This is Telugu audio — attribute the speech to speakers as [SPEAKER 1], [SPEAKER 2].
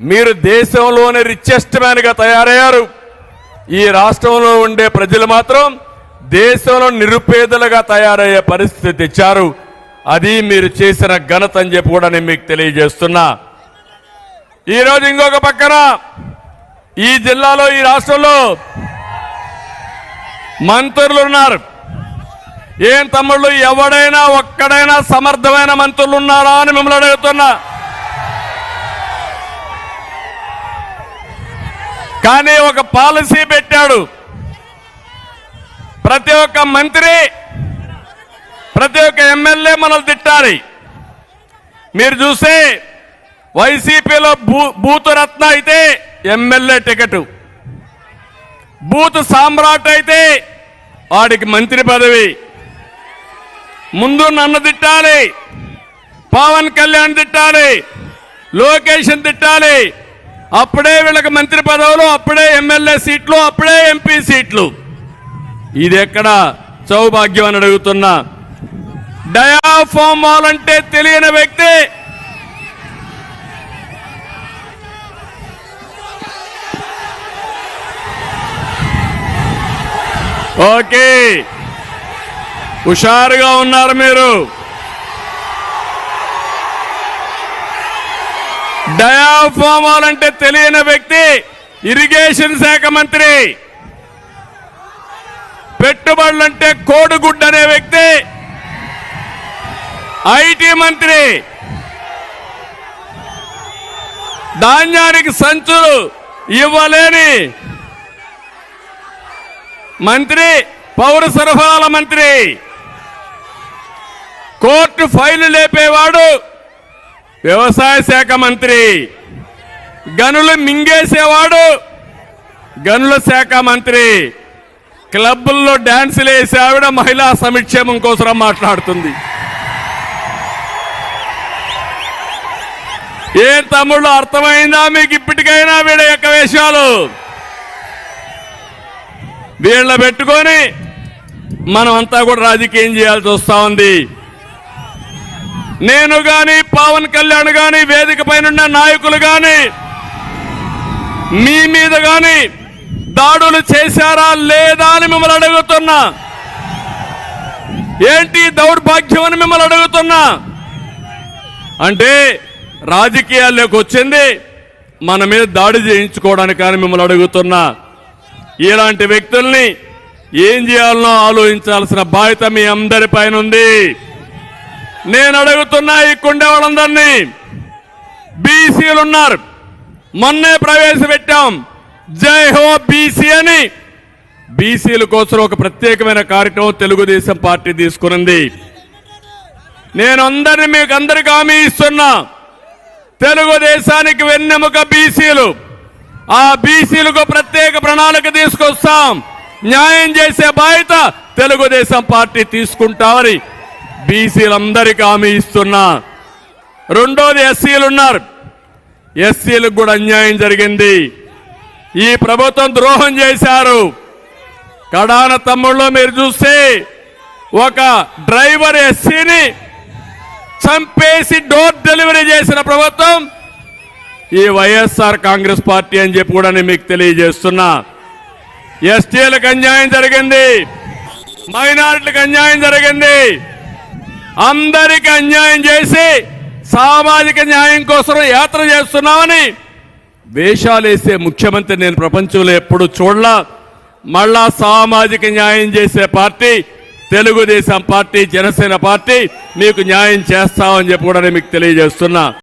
[SPEAKER 1] మీరు దేశంలోని రిచెస్ట్ మ్యాన్గా తయారయ్యారు. ఈ రాష్ట్రంలో ఉండే ప్రజలు మాత్రం దేశంలో నిరుపేదలుగా తయారయ్యే పరిస్థితి తెచ్చారు. అది మీరు చేసిన ఘనత అని చెప్పి కూడా నేను మీకు తెలియజేస్తున్నా. ఈరోజు ఇంకొక పక్కన ఈ జిల్లాలో ఈ రాష్ట్రంలో మంత్రులు ఉన్నారు. ఏం తమ్ముళ్ళు ఎవడైనా ఒక్కడైనా సమర్థమైన మంత్రులు ఉన్నారా అని మిమ్మల్ని అడుగుతున్నా. కానీ ఒక పాలసీ పెట్టాడు. ప్రతి ఒక్క మంత్రి ప్రతి ఒక్క ఎమ్మెల్యే మనల్ని తిట్టాలి. మీరు చూస్తే వైసీపీలో భూ భూతురత్న అయితే ఎమ్మెల్యే టికెట్. బూత్ సామ్రాట్ అయితే వాడికి మంత్రి పదవి. ముందు నన్ను తిట్టాలి పవన్ కళ్యాణ్ తిట్టాలి లోకేష్ తిట్టాలి అప్పుడే వీళ్ళకి మంత్రి పదవులు అప్పుడే ఎమ్మెల్యే సీట్లు అప్పుడే ఎంపీ సీట్లు. ఇది ఎక్కడ సౌభాగ్యం అని అడుగుతున్నా. డయాఫామ్ వాల్ అంటే తెలియని వ్యక్తి. ఓకే. హుషారుగా ఉన్నారు మీరు. డయాఫామాల్ అంటే తెలియని వ్యక్తి ఇరిగేషన్ శాఖ మంత్రి. పెట్టుబడులంటే కోడిగుడ్డు అనే వ్యక్తి. ఐటీ మంత్రి. ధాన్యానికి సంచులు ఇవ్వలేని మంత్రి పౌర సరఫరాల మంత్రి. కోర్టు ఫైలు లేపేవాడు. వ్యవసాయ శాఖ మంత్రి. గనులు మింగేసేవాడు. గనుల శాఖ మంత్రి. క్లబ్బుల్లో డాన్సులు వేసే ఆవిడ మహిళా సంక్షేమం కోసం మాట్లాడుతుంది. ఏ తమ్ముళ్ళు అర్థమైందా మీకు ఇప్పటికైనా వీడ యొక్క వేషాలు? వీళ్ళ పెట్టుకొని మనం అంతా కూడా రాజకీయం చేయాల్సి వస్తూ ఉంది. నేను గాని పవన్ కళ్యాణ్ గాని వేదిక పైన నాయకులు గాని మీ మీద గాని దాడులు చేశారా లేదా అని మిమ్మల్ని అడుగుతున్నా. ఏంటి దౌర్భాగ్యం అని మిమ్మల్ని అడుగుతున్నా. అంటే రాజకీయాల్లోకి వచ్చింది మన మీద దాడి చేయించుకోవడానికి కానీ మిమ్మల్ని అడుగుతున్నా. ఇలాంటి వ్యక్తుల్ని ఏం చేయాలనో ఆలోచించాల్సిన బాధ్యత మీ అందరి పైన ఉంది నేను అడుగుతున్నా ఈ కుండేవాళ్ళందరినీ. బీసీలు ఉన్నారు మొన్నే ప్రవేశపెట్టాం. జై హో బీసీ అని. బీసీల కోసం ఒక ప్రత్యేకమైన కార్యక్రమం తెలుగుదేశం పార్టీ తీసుకునింది. నేను అందరిని మీకు అందరికి హామీ ఇస్తున్నా. తెలుగుదేశానికి వెన్నెముక బీసీలు. ఆ బీసీలకు ప్రత్యేక ప్రణాళిక తీసుకొస్తాం. న్యాయం చేసే బాధ్యత తెలుగుదేశం పార్టీ తీసుకుంటామని బీసీలందరికీ హామీ ఇస్తున్నా. రెండోది ఎస్సీలు ఉన్నారు. ఎస్సీలకు కూడా అన్యాయం జరిగింది. ఈ ప్రభుత్వం ద్రోహం చేశారు. కడాన తమ్ముళ్ళు మీరు చూస్తే ఒక డ్రైవర్ ఎస్సీని చంపేసి డోర్ డెలివరీ చేసిన ప్రభుత్వం ఈ వైఎస్ఆర్ కాంగ్రెస్ పార్టీ అని చెప్పి కూడా నేను మీకు తెలియజేస్తున్నా. ఎస్టీలకు అన్యాయం జరిగింది. మైనారిటీలకు అన్యాయం జరిగింది. అందరికి అన్యాయం చేసి సామాజిక న్యాయం కోసం యాత్ర చేస్తున్నామని వేషాలేసే ముఖ్యమంత్రి నేను ప్రపంచంలో ఎప్పుడు చూడలా. మళ్ళా సామాజిక న్యాయం చేసే party Telugu Desam party Janasena party మీకు న్యాయం చేస్తామని చెప్పి కూడా నేను మీకు తెలియజేస్తున్నా.